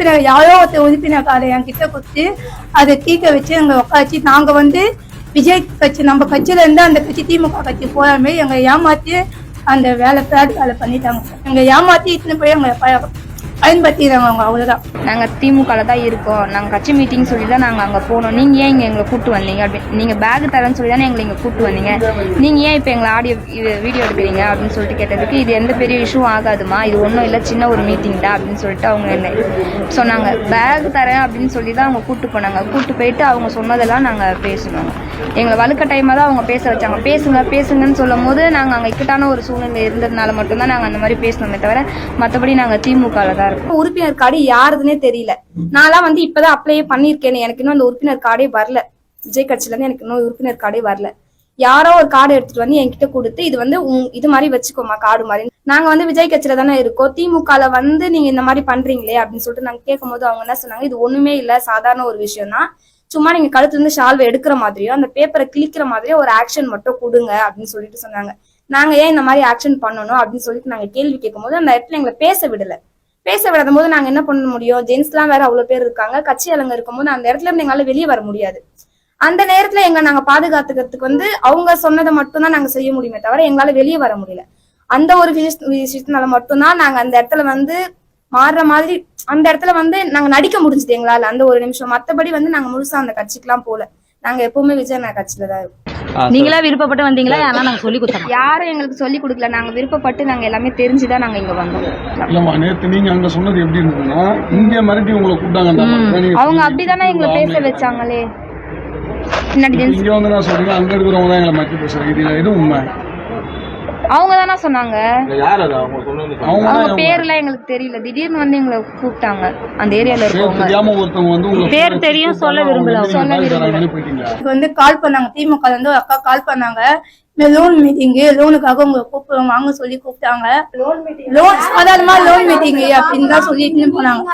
உறுப்பினர் யாரோ ஒருத்தர் உறுப்பினர் அதை என்கிட்ட கொடுத்து அதை தீக்க வச்சு எங்க உட்காச்சு நாங்க வந்து விஜய் கட்சி நம்ம கட்சியில இருந்து அந்த கட்சி திமுக கட்சி போறாமே எங்களை ஏமாத்தி அந்த வேலை ஃபிராட் வேலை பண்ணிட்டாங்க. எங்க ஏமாத்தி இட்டுன்னு போய் எங்களை ப- அவ்வளோதான் அவங்க நாங்கள் திமுகவில் தான் இருக்கோம். நாங்கள் கட்சி மீட்டிங் சொல்லி தான் நாங்கள் அங்கே போனோம். நீங்கள் ஏன் இங்கே எங்களை கூட்டு வந்தீங்க? அப்படின்னு நீங்கள் பேக் தரேன்னு சொல்லி தானே எங்களை இங்கே கூட்டு வந்தீங்க. நீங்கள் ஏன் இப்போ எங்களை ஆடியோ இது வீடியோ எடுக்கிறீங்க? அப்படின்னு சொல்லிட்டு கேட்டதுக்கு இது எந்த பெரிய இஷ்யூ ஆகாதுமா? இது ஒன்றும் இல்லை சின்ன ஒரு மீட்டிங் தான் அப்படின்னு சொல்லிட்டு அவங்க என்ன சொன்னாங்க. பேக் தரேன் அப்படின்னு சொல்லி தான் அவங்க கூப்பிட்டு போனாங்க. கூட்டு போயிட்டு அவங்க சொன்னதெல்லாம் நாங்கள் பேசினோம். எங்களை வலுக்கட்டாயமாக தான் அவங்க பேச வச்சாங்க. பேசுங்க பேசுங்கன்னு சொல்லும் போது நாங்கள் அங்கே இக்கட்டான ஒரு சூழ்நிலை இருந்ததுனால மட்டும்தான் நாங்கள் அந்த மாதிரி பேசணுமே தவிர மற்றபடி நாங்கள் திமுகவில் தான் இருக்கோம். உறுப்பினர் கார்டு யாருதுன்னே தெரியல. நான்லாம் வந்து இப்போதான் அப்ளையே பண்ணியிருக்கேன். எனக்கு இன்னும் அந்த உறுப்பினர் கார்டே வரல. விஜய் கட்சியிலேருந்து எனக்கு இன்னும் உறுப்பினர் கார்டே வரல. யாரோ ஒரு கார்டு எடுத்துட்டு வந்து என்கிட்ட கொடுத்து இது வந்து இது மாதிரி வச்சுக்கோமா கார்டு மாதிரி. நாங்க வந்து விஜய் கட்சியில தானே இருக்கோம். திமுகல வந்து நீங்க இந்த மாதிரி பண்றீங்களே அப்படின்னு சொல்லிட்டு நாங்க கேட்கும்போது அவங்க என்ன சொன்னாங்க இது ஒண்ணுமே இல்ல. சாதாரண ஒரு விஷயம் தான் சும்மா நீங்க கழுத்துல இருந்து ஷால்வை எடுக்கிற மாதிரியோ அந்த பேப்பரை கிழிக்கிற மாதிரியோ ஒரு ஆக்ஷன் மட்டும் கொடுங்க அப்படின்னு சொல்லிட்டு சொன்னாங்க. நாங்க ஏன் இந்த மாதிரி ஆக்ஷன் பண்ணணும் அப்படின்னு சொல்லிட்டு நாங்க கேள்வி கேட்கும் போது அந்த இடத்துல எங்களை பேச விடல. பேச விடாத போது நாங்க என்ன பண்ண முடியும்? ஜென்ஸ்லாம் வேற அவ்வளவு பேர் இருக்காங்க. கட்சி ஆளுங்க இருக்கும்போது அந்த இடத்துல இருந்து எங்களால வெளியே வர முடியாது. அந்த நேரத்துல எங்க நாங்க பாதுகாத்துக்கிறதுக்கு வந்து அவங்க சொன்னதை மட்டும்தான் நாங்க செய்ய முடியுமே தவிர எங்களால வெளியே வர முடியல. அந்த ஒரு விஷயத்தினால மட்டும்தான் நாங்க அந்த இடத்துல வந்து மாறுற மாதிரி அந்த இடத்துல வந்து நாங்க நடிக்க முடிஞ்சது எங்களால. அந்த ஒரு நிமிஷம். மத்தபடி வந்து நாங்க முழுசா அந்த கட்சிக்கெல்லாம் போல. நாங்க எப்பவுமே விஜய் நான் கட்சியில தான் இருக்கோம். நீங்களா விருப்பப்பட்டு வந்தீங்களா? யாரா நாங்க சொல்லி கொடுத்தோம்? யாரும் எங்களுக்கு சொல்லி கொடுக்கல. நாங்க விருப்பப்பட்டு நாங்க எல்லாமே தெரிஞ்சுதான் நாங்க இங்க வந்தோம். இல்லம்மா நேத்து நீங்க அங்க சொன்னது எப்படி இருந்ததுன்னா இங்க மிரட்டி உங்களை கூப்பிட்டாங்க அவங்க அப்படிதானே எங்களை பேச வச்சாங்களே. இங்க வந்து நான் சொல்றீங்க அங்க இருக்கிறவங்க தான் எங்களை மாத்தி பேசுறாங்க. இது எது உண்மை? அவங்க தானே சொன்னாங்க அவங்க அவங்க தான் பேர்லாம் எங்களுக்கு தெரியல. திடீர்னு வந்து எங்களை கூப்பிட்டாங்க. அந்த ஏரியால பேர் இருக்கவங்க. வந்து பேர் தெரியும், சொல்ல விரும்பல. சொல்ல விரும்பல வந்து கால் பண்ணாங்க. திமுக ஒரு அக்கா கால் பண்ணாங்க. இந்த லோன் மீட்டிங்கு லோனுக்காக உங்களை கூப்பிடுவோம் வாங்க சொல்லி கூப்பிட்டாங்க. லோன் சாதாரணமா லோன் மீட்டிங் அப்படின்னு தான் சொல்லிட்டு போனாங்க.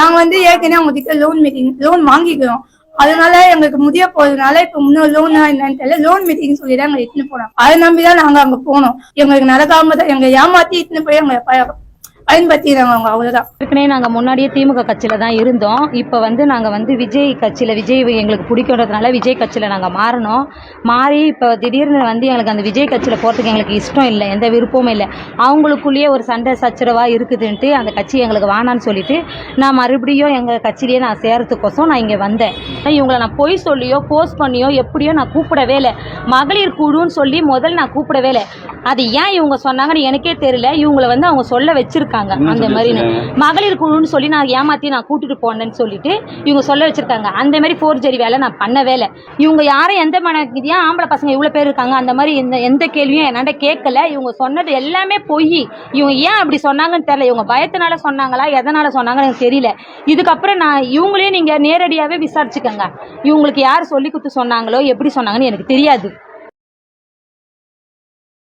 நாங்க வந்து ஏற்கனவே அவங்க கிட்ட லோன் மீட்டிங் லோன் வாங்கிக்கிறோம். அதனால எங்களுக்கு முடிய போறதுனால இப்ப முன்னோர் லோன் என்னன்னு தெரியல. லோன் மீட்டிங் சொல்லி தான் எங்களை இட்டுன்னு போனோம் அதை நம்பிதான் நாங்க அங்க போனோம். எங்களுக்கு நடக்காம தான் எங்க ஏமாத்தி இட்டுன்னு போய் எங்க பயன்படுத்திடுறாங்க அவங்க அவ்வளவுதான். ஏற்கனவே நாங்க முன்னாடியே திமுக கட்சியில தான் இருந்தோம். இப்ப வந்து நாங்க வந்து விஜய் கட்சியில விஜய் எங்களுக்கு பிடிக்கிறதுனால விஜய் கட்சியில நாங்க மாறினோம் மாறி இப்ப திடீர்னு வந்து எங்களுக்கு அந்த விஜய் கட்சியில போறதுக்கு எங்களுக்கு இஷ்டம் இல்லை எந்த விருப்பமும் இல்லை. அவங்களுக்குள்ளேயே ஒரு சண்டை சச்சரவா இருக்குதுன்ட்டு அந்த கட்சி எங்களுக்கு வானான்னு சொல்லிட்டு நான் மறுபடியும் எங்க கட்சியிலேயே நான் சேரத்துக்கோசம் நான் இங்க வந்தேன். இவங்களை நான் பொய் சொல்லியோ போஸ்ட் பண்ணியோ எப்படியோ நான் கூப்பிடவே இல்லை. மகளிர் குழுன்னு சொல்லி முதல்ல நான் கூப்பிடவே இல்லை. அது ஏன் இவங்க சொன்னாங்கன்னு எனக்கே தெரியல. இவங்கள வந்து அவங்க சொல்ல வச்சிருக்காங்க. அந்த மாதிரி மகளிர் குழுன்னு சொல்லி நான் ஏமாத்தி நான் கூட்டிட்டு போனேன்னு சொல்லிட்டு இவங்க சொல்ல வச்சிருக்காங்க. அந்த மாதிரி ஃபோர்ஜரி வேலை நான் பண்ணவே இல்லை. இவங்க யாரும் எந்த மன இது ஏன் ஆம்பளை பசங்க இவ்வளோ பேர் இருக்காங்க அந்த மாதிரி எந்த எந்த கேள்வியும் என்கிட்ட கேட்கல. இவங்க சொன்னது எல்லாமே பொய். இவங்க ஏன் அப்படி சொன்னாங்கன்னு தெரியல. இவங்க பயத்தினால சொன்னாங்களா எதனால சொன்னாங்கன்னு எனக்கு தெரியல. இதுக்கப்புறம் நான் இவங்களையும் நீங்க நேரடியாவே விசாரிச்சுக்கோங்க. இவங்களுக்கு யார் சொல்லி கொடுத்து சொன்னாங்களோ எப்படி சொன்னாங்கன்னு எனக்கு தெரியாது.